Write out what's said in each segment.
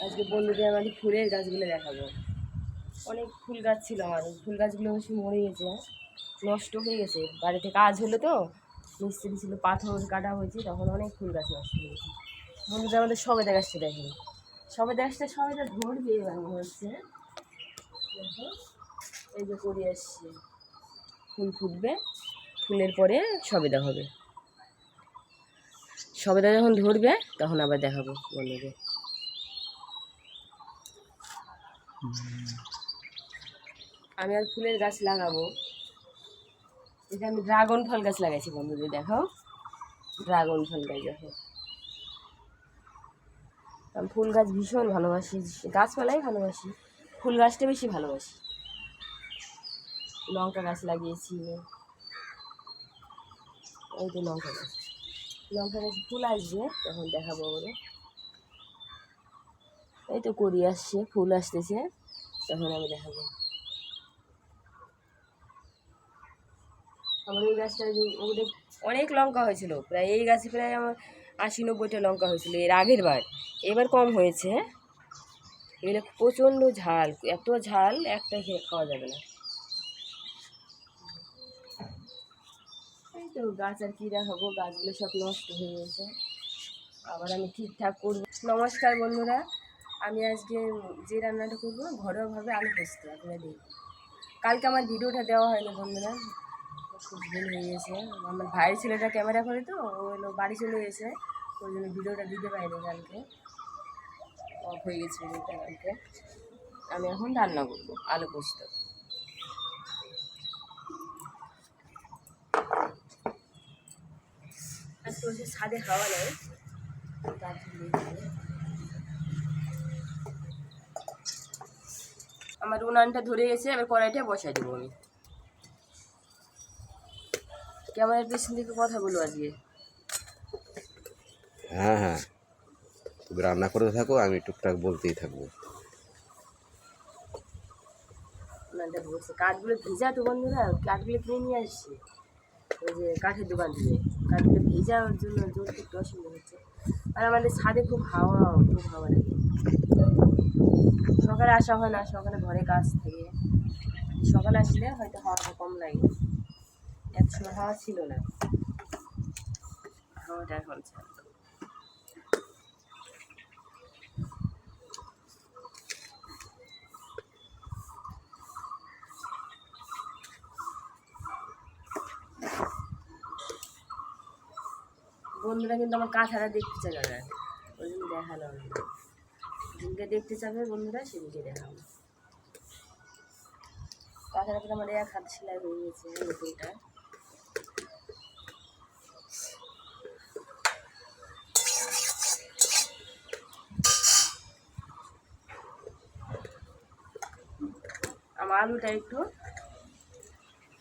আজকে বন্ধুদের আমাদের ফুলের গাছগুলো দেখাবো। অনেক ফুল গাছ ছিল আমার। ফুল গাছগুলো বেশি মরে গেছে। নষ্ট হয়ে গেছে। বাড়িতে কাজ হলো তো। মিস্ত্রি ছিল, পাথর কাটা হয়েছে, তখন অনেক ফুল গাছ নষ্ট হয়ে গেছে। বন্ধুদের আমাদের সবেদা গাছটা দেখে সবেদা গাছটা সবেদা ধরবে এবার মনে হচ্ছে। এই যে করে আসছে। ফুল ফুটবে। ফুলের পরে সবেদা হবে। সবেদা যখন ধরবে, তখন আবার দেখাবো বন্ধুদের। আমি আর ফুলের গাছ লাগাবো। এটা আমি ড্রাগন ফল গাছ লাগাইছি বন্ধুদের, দেখো। ড্রাগন ফল গাছ, দেখো। আমি ফুল গাছ ভীষণ ভালোবাসি, গাছপালাই ভালোবাসি, ফুল গাছটা বেশি ভালোবাসি। লঙ্কা গাছ লাগিয়েছি। এই তো লঙ্কা গাছ। লঙ্কা গাছ ফুল আসবে, তখন দেখাবো বলে এই তো করি আসছে ফুল আসতেছে। তখন আমি দেখাবো। আমার এই গাছটা ওদের অনেক লঙ্কা হয়েছিল প্রায় এই গাছে প্রায় আমার আশি নব্বইটা লঙ্কা হয়েছিল এর আগের বার। এবার কম হয়েছে। এগুলো প্রচণ্ড ঝাল এত ঝাল একটা খেয়ে খাওয়া যাবে না। এই তো গাছ আর কী দেখাবো গাছগুলো সব নষ্ট হয়ে গেছে। আবার আমি ঠিকঠাক করব। নমস্কার বন্ধুরা আমি আজকে যে রান্নাটা করব ঘরোয়াভাবে আলু পোস্ত, আপনারা দেখুন। কালকে আমার ভিডিওটা দেওয়া হয়নি বন্ধুরা। খুব ভুল হয়ে গেছে। আমার ভাইয়ের ছেলেটা ক্যামেরা করে তো, ও হলো বাড়ি চলে গেছে, ওই জন্য ভিডিওটা দিতে পারিনি কালকে। অফ হয়ে গেছে ভিডিওটা কালকে। আমি এখন রান্না করব আলু পোস্ত। আজকে ছাদে হাওয়া নেই তার জন্য আমার উনানটা ধরে গেছে এবার কড়াইটা বসাই দেবো আমি। ক্যামেরার পেছন থেকে কথা বলব আজকে হ্যাঁ হ্যাঁ। তুমি রান্না করতে থাকো আমি টুকটাক বলতেই থাকব। উনানটা ধরছে। কাঠগুলো ভেজা তো বন্ধুরা কাঠগুলো কিনে নিয়ে আসছি। ওই যে কাঠের দোকান থেকে। কাঠগুলো ভেজা ওর জন্য জোর একটু অসুবিধা হচ্ছে। আর আমাদের ছাদে খুব হাওয়া খুব হাওয়া লাগে। সকালে আসা হয় না, সকালে ঘরে কাজ থাকে। সকালে আসলে হয়তো হাওয়াটা কম লাগে এত সময় হাওয়া ছিল না। হাওয়াটা এখন বন্ধুরা কিন্তু আমার কাঁথাটা দেখতে চায় না। ওই জন্য দেখাল না দেখতে চাবে বন্ধুরা, সেদিনকে দেখাবো কিন্তু আমার এক হাত সেলাই হয়ে গেছে নতুনটা। আমার আলুটা একটু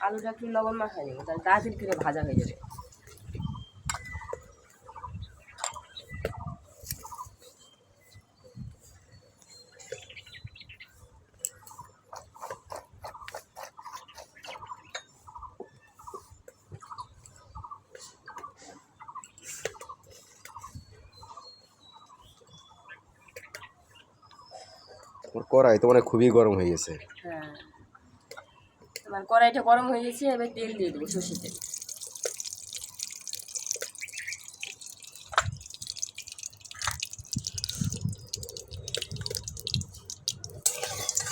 আলুটা একটু লবণ মাখাই দেবো তাহলে তাড়াতাড়ি করে ভাজা হয়ে যাবে। তোমার কড়াই তো মানে খুবই গরম হয়ে গেছে। হ্যাঁ। আমার কড়াইটা গরম হয়ে গেছে এবার তেল দিয়ে দেবো সর্ষে তেল।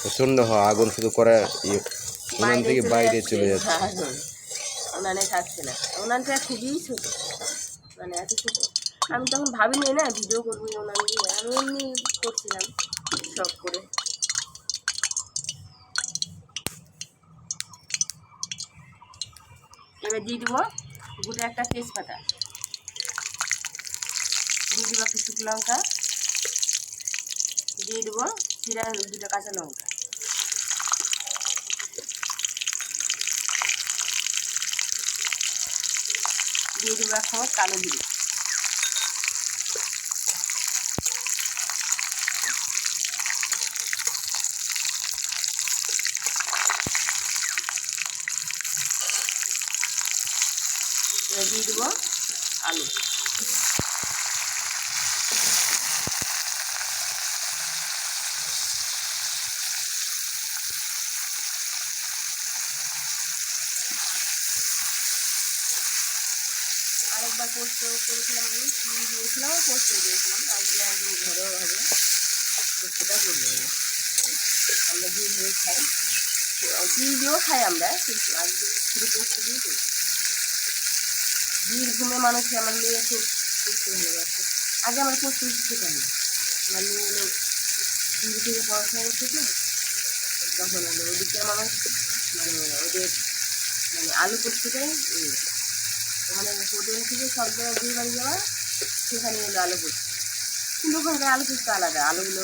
প্রচণ্ড হওয়া আগুন শুধু করে ইয়ে উনান থেকে বাইরে চলে যাচ্ছে। আগুন। উনানে থাকছে না। উনানটা খুবই ছোট। মানে এত ছোট। আমি তখন ভাবিনি না ভিডিও করব উনান দিয়ে আমি এমনি করছিলাম। সব করে। এবার দিয়ে দেবো গোটা একটা তেজপাতা। দিয়ে দেবো একটু শুকনো লঙ্কা। দিয়ে দেবো জিরা দুটো কাঁচা লঙ্কা। দিয়ে দেবো এখন কালো জিরে। দিয়ে দেবো আলু। আরেকবার পোস্ত করেছিলাম আমি, চিনি দিয়েছিলাম আর পোস্ত দিয়েছিলাম আজকে একদম ঘরে হবে। পোস্তটা করে দেবো আমরা দিয়ে খাই। চিনি দিয়েও খাই আমরা, কিন্তু আজকে শুধু পোস্ত দিয়ে করি বীরভূমে মানুষকে আমার মেয়ে খুব পোস্ত ভালোবাসে আগে আমার পোস্ত বেশি খেতাম না আমার মেয়ে হলো দিল্লি থেকে পড়াশোনা করতে তো তখন হলো ওদিককার মানুষ মানে ওদের মানে আলু পোস্তটাই। ওখানে হোটেল থেকে সব জায়গায় বিয়ে বাড়ি যাওয়া, সেখানে এলো আলু পোস্ত কিন্তু ওখানকার আলু পোস্ত আলাদা, আলুগুলো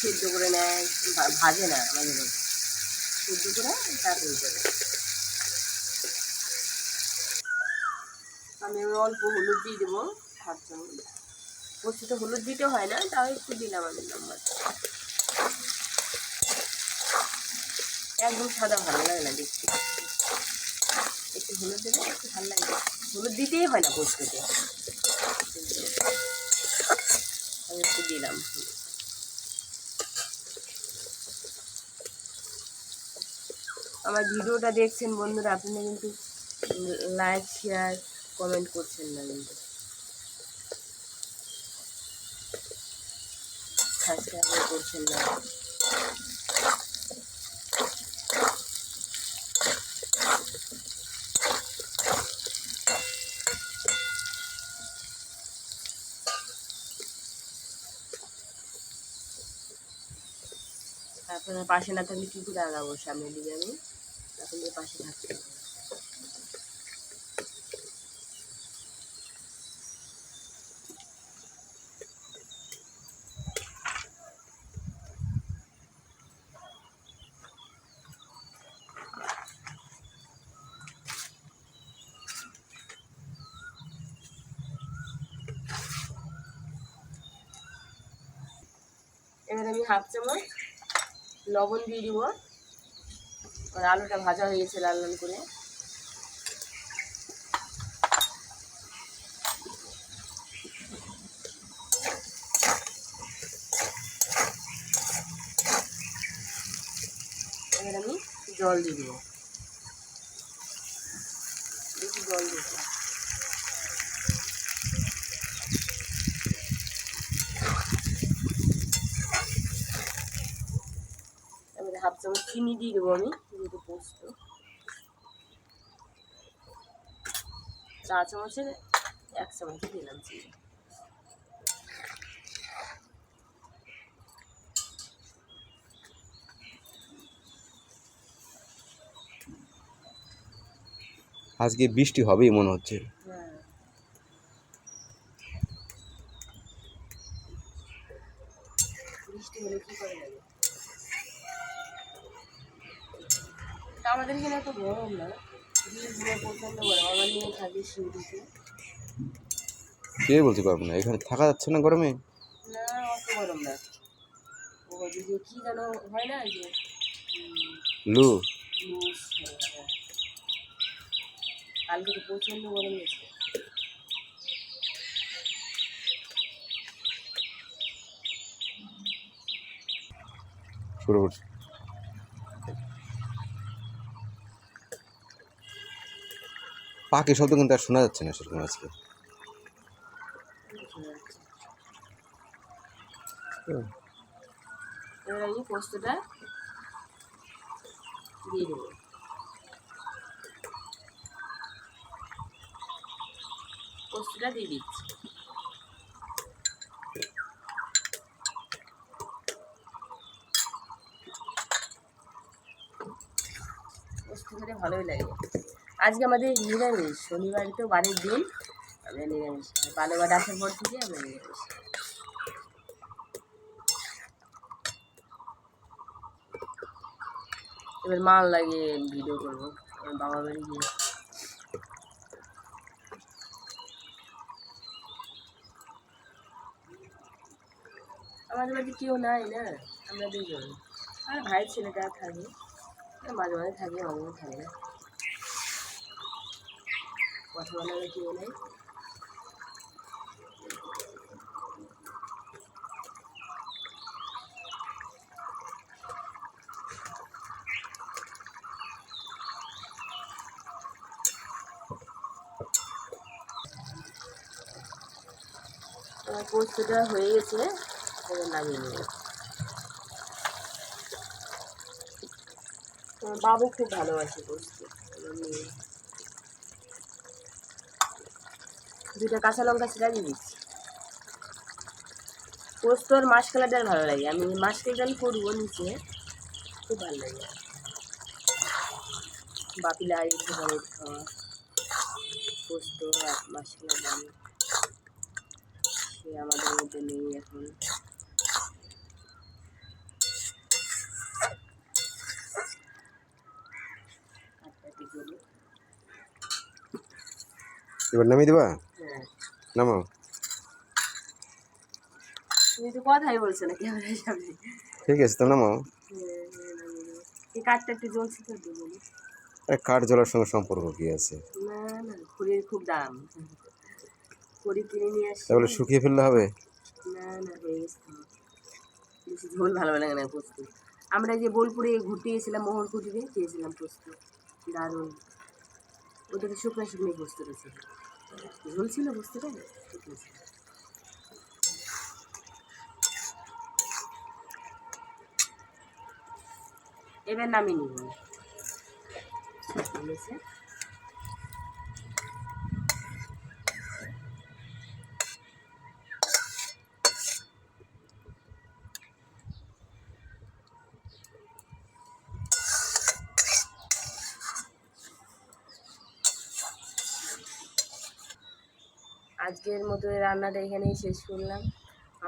সেদ্ধ করে নেয় ভাজে না মাঝে মাঝে সেদ্ধ করে তারপরে করে। আমি অল্প হলুদ দিয়ে দেবো, হাফ চামচ পোস্ততে হলুদ দিতে হয় না, তাও একটু দিলাম আমি নাম্বার। একদম সাদা ভালো লাগে না দেখতে। একটু হলুদ দেবে একটু ভালো লাগে। হলুদ দিতেই হয় না পোস্ততে আমি একটু দিলাম। আমার ভিডিওটা দেখছেন বন্ধুরা, আপনারা কিন্তু লাইক শেয়ার কমেন্ট করছেন না কিন্তু। করছেন না। আপনারা পাশে না থাকলে কী করে আগাবো সামনের দিকে আমি? আপনাদের পাশে থাকতে এবার আমি হাফ চামচ লবণ দিয়ে দিব। আর আলুটা ভাজা হয়ে গেছে লাল লাল করে। এবার আমি জল দিয়ে দিব। বেশি জল দিয়েছি এবারে হাফ চামচ চিনি দিয়ে দেবো আমি যেহেতু পোস্ত। চা চামচের এক চামচ দিলাম চিনি। আজকে বৃষ্টি হবেই মনে হচ্ছে হ্যাঁ বৃষ্টি হলে কি করে লাগে তা আমাদের এখানে এত গরম না বীরভূমে প্রচণ্ড গরম কে বলতে পারব না? এখানে থাকা যাচ্ছে না গরমে? না অত গরম না। ও ওদিকে কি যেন হয় না যে লু। লুজ। কালকে তো প্রচণ্ড গরম গেছে শুরু করছি। পাখি শব্দ কিন্তু আর শোনা যাচ্ছে না সেরকম আজকে। পোস্তটা দিয়ে দিচ্ছি। পোস্ত খেতে ভালোই লাগে। আজকে আমাদের নিরামিষ। শনিবার তো বারের দিন। আমরা নিরামিষ। বালোবার আসার পর থেকে আমরা নিরামিষ। এবার মাল লাগিয়ে ভিডিও করব। আমার বাবা বাড়ি গিয়ে। আমাদের বাড়িতে কেউ নাই না? আমরা দুজন। আর ভাইয়ের ছেলেটা থাকে। মাঝে মাঝে থাকে মাঝে থাকে। না কথা কেউ নেই। পোস্তটা হয়ে গেছে এবার বাবু খুব ভালোবাসে পোস্ত। দুটো কাঁচা লঙ্কা সেটা দিয়ে দিচ্ছি। পোস্ত আর মাসকালা ডাল ভালো লাগে। আমি মাসকালা ডাল করব নিচে। খুব ভালো লাগে। বাপি লাগে খুব ভালো খাওয়া। পোস্ত আর মাসকালা সে আমাদের মধ্যে নেই এখন। এবার নামিয়ে দেবা? নামাও কথাই বলছো না ক্যামেরার সামনে? ঠিক আছে তো নামাও এই কাঠটা একটু জ্বলছে তো দেবো আরে কাঠ জ্বলার সঙ্গে সম্পর্ক কি আছে? না না খড়ির খুব দাম। খড়ি কিনে নিয়ে তাহলে শুকিয়ে ফেললে হবে? না না হয়ে গেছে বেশি ঝোল ভালো লাগে না পোস্ত। আমরা যে বোলপুরে ঘুরতে গেছিলাম মোহন কুটিরে খেয়েছিলাম পোস্ত দারুণ। তো শুকনো শুকনো পোস্ত রয়েছে। ঝোল ছিল শুকনো ছিল এবার নামিয়ে নিব। আজকের মতো এই রান্নাটা এখানেই শেষ করলাম।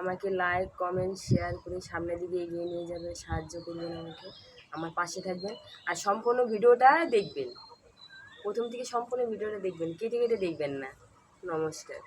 আমাকে লাইক কমেন্ট শেয়ার করে সামনের দিকে এগিয়ে নিয়ে যাবে, সাহায্য করবেন আমাকে। আমার পাশে থাকবেন আর সম্পূর্ণ ভিডিওটা দেখবেন। প্রথম থেকে সম্পূর্ণ ভিডিওটা দেখবেন, কেটে কেটে দেখবেন না। নমস্কার।